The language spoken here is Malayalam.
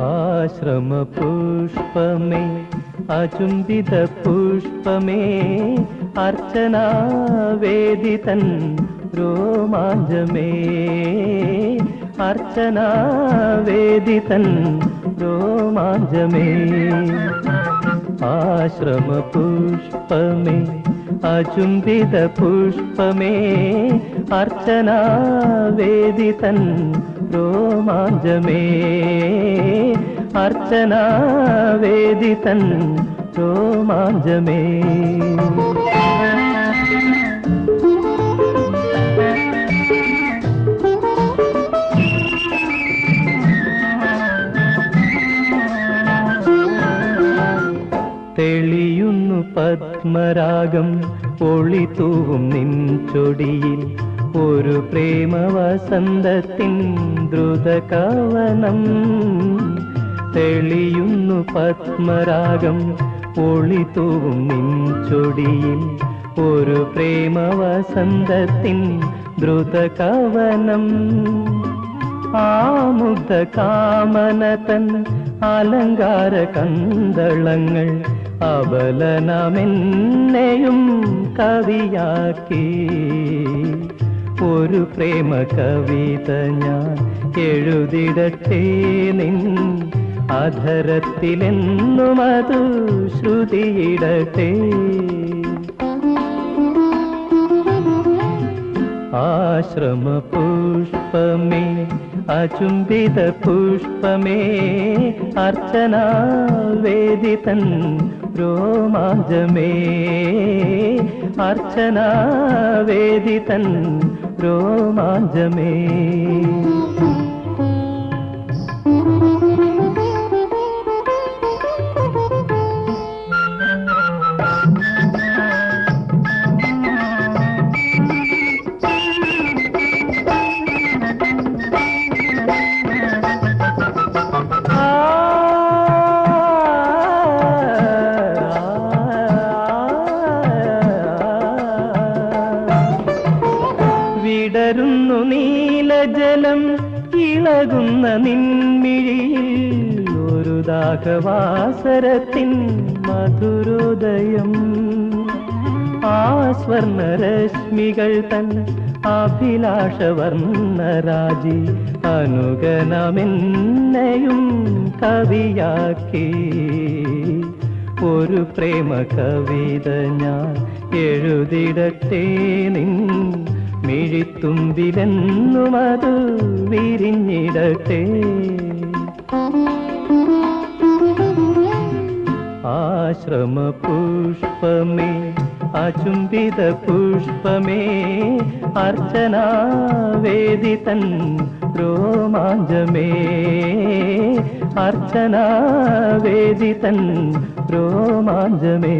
ആശ്രമ പുഷ്പമേ അചുംബിത പുഷ്പമേ അർച്ചനാ വേദിതൻ രോമാഞ്ചമേ. അർച്ചനാ വേദിതൻ രോമാഞ്ചമേ. ആശ്രമ പുഷ്പമേ അചുംബിത പുഷ്പമേ അർച്ചനാവേദി തൻ രോമാഞ്ചമേ. അർച്ചനാവേദി തൻ രോമാഞ്ചമേ. തെളിയുന്നു പത്മരാഗം ഒളിതൂവും നിൻ ചൊടിയിൽ. ഒരു പ്രേമവസന്തത്തിൻ ദ്രുതകവനം തെളിയുന്നു പത്മരാഗം ഒളിതൂവും നിൻ ചൊടിയിൽ. ഒരു പ്രേമവസന്തത്തിൻ ദ്രുതകവനം ആമുദ കാമനതൻ അലങ്കാര കന്തളങ്ങൾ അബലനമെന്നെയും കവിയാക്കി. ഒരു പ്രേമ കവിത ഞാൻ എഴുതിടട്ടെ നിൻ അധരത്തിലെന്നും അത് ശ്രുതിയിടട്ടെ. ആശ്രമ പുഷ്പമേ അചുംബിത പുഷ്പമേ അർച്ചനാ വേദിതൻ രോമാഞ്ചമേ അർച്ചനാ വേദിതൻ രോമാഞ്ചമേ നീലജലം ഇളകുന്ന നിൻമിഴിയിൽ ഒരു ദാഹവാസരത്തിൻ മധുരോദയം. ആ സ്വർണരശ്മികൾ തൻ അഭിലാഷവർണരാജി അനുഗണമെന്നെയും കവിയാക്കി. ഒരു പ്രേമ കവിത ഞാൻ എഴുതിടട്ടേ നിൻ മിഴിത്തുമ്പിലെന്നും അത് വിരിഞ്ഞിടട്ടെ. ആശ്രമ പുഷ്പമേ അചുംബിത പുഷ്പമേ അർച്ചനാവേദി വേദിതൻ രോമാഞ്ചമേ. അർച്ചനാവേദി വേദിതൻ രോമാഞ്ചമേ.